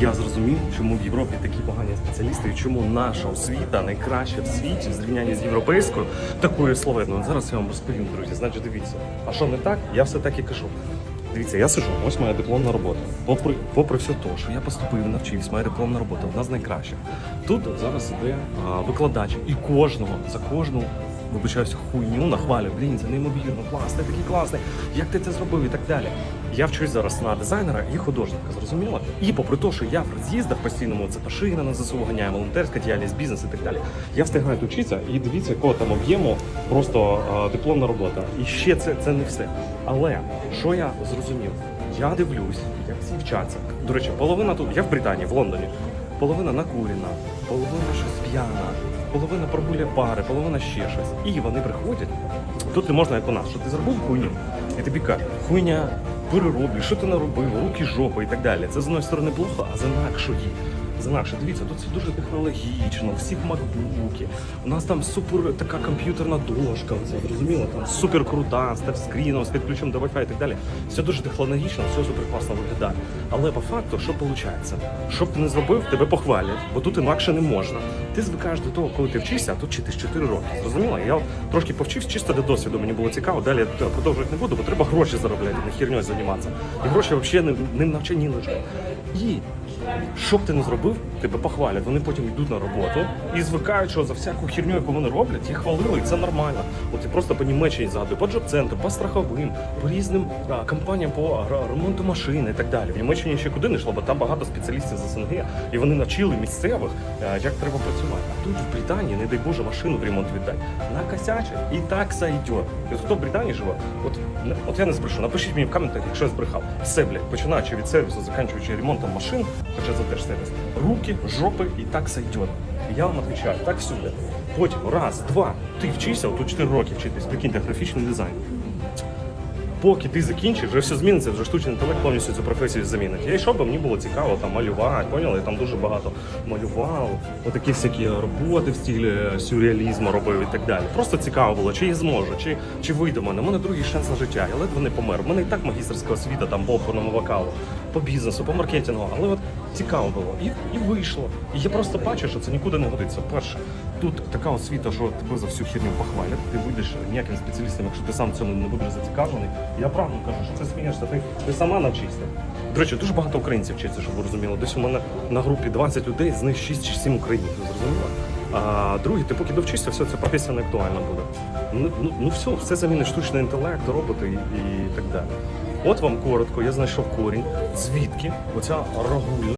я зрозумів, чому в Європі такі погані спеціалісти, і чому наша освіта найкраща в світі в зрівнянні з європейською, такою словенною. Зараз я вам розповім, друзі. Значить, дивіться. А що не так? Я все так і кажу. Дивіться, я сижу, ось моя дипломна робота. Попри, попри все те, що я поступив, навчився, моя дипломна робота одна з найкращих. Тут зараз іде викладач, і кожного за кожну. Вибачаюся, хуйню нахвалю. Блін, це неймовірно, клас, ти такий класний. Як ти це зробив і так далі. Я вчусь зараз на дизайнера і художника, зрозуміло? І попри те, що я в роз'їздах постійному, це машина на ЗСУ ганяє, волонтерська діяльність, бізнес і так далі. Я встигаю вчитися і дивіться, якого там об'єму просто а, дипломна робота. І ще це, це не все. Але що я зрозумів? Я дивлюсь, як всі вчаться. До речі, половина тут, я в Британії, в Лондоні. Половина накурена, половина щось п'яна, половина прогуля пари, половина ще щось. І вони приходять. Тут не можна, як у нас, що ти зробив хуйню, і тобі кажуть, хуйня, перероблю, що ти наробив, руки жопа і так далі. Це з одної сторони плохо, а з інакшої. З дивіться, тут все дуже технологічно, у всіх макбуки. У нас там супер така комп'ютерна дошка, це зрозуміло, там супер крута, з тачскріном, з підключенням до Wi-Fi і так далі. Все дуже технологічно, все супер класно виглядає. Але по факту, що виходить? Що б ти не зробив, тебе похвалять, бо тут інакше не можна. Ти звикаєш до того, коли ти вчишся, а тут вчитись 4 роки. Зрозуміло? Я трошки повчився чисто для досвіду, мені було цікаво. Далі я продовжувати не буду, бо треба гроші заробляти, не херньою займатися. І гроші взагалі не навчені лежать. І що б ти не зробив, тебе похвалять. Вони потім йдуть на роботу і звикають, що за всяку херню, яку вони роблять, їх хвалили, і це нормально. От я просто по Німеччині згадую, по джоб-центру, по страховим, по різним а, компаніям по ремонту машин і так далі. В Німеччині ще куди не йшло, бо там багато спеціалістів з СНГ, і вони навчили місцевих, а, як треба працювати. А тут в Британії, не дай Боже, машину в ремонт віддай. Накосячить і так сойдет. І хто в Британії живе, от, от я не збрешу, напишіть мені в коментах, якщо я збрехав. Все, блядь, починаючи від сервісу, закінчуючи ремонтом машин, хоча за держсервіс, руки, жопи і так сойдет. Я вам відповідаю, так всюди. Потім раз, два, ти вчишся, от тут 4 роки вчитись, прикиньте, графічний дизайн. Поки ти закінчиш, вже все зміниться, вже штучний інтелект повністю цю професію замінить. Я йшов, бо мені було цікаво там малювати, поняли? Я там дуже багато малював, отакі всякі роботи в стилі сюрреалізму робив і так далі. Просто цікаво було, чи я зможу, чи, чи вийде мене. У мене другий шанс на життя. Я ледве не помер. У мене і так магістерська освіта там по оперному вокалу, по бізнесу, по маркетингу. Але от цікаво було. І, і вийшло. І я просто бачу, що це нікуди не годиться. Перше, тут така освіта, що тебе за всю херню похвалять. Ти вийдеш ніяким спеціалістом, якщо ти сам цьому не будеш зацікавлений. Я правду кажу, що це смієшся. Ти, ти сама навчишся. До речі, дуже багато українців вчиться, щоб ви розуміли. Десь у мене на групі 20 людей, з них 6 чи 7 українців. Зрозуміло? А друге, ти поки довчишся, все це професія не актуальна буде. Ну, ну, ну все, все замінить штучний інтелект, роботи і, і так далі. От вам коротко, я знайшов корінь, звідки оця рагульна.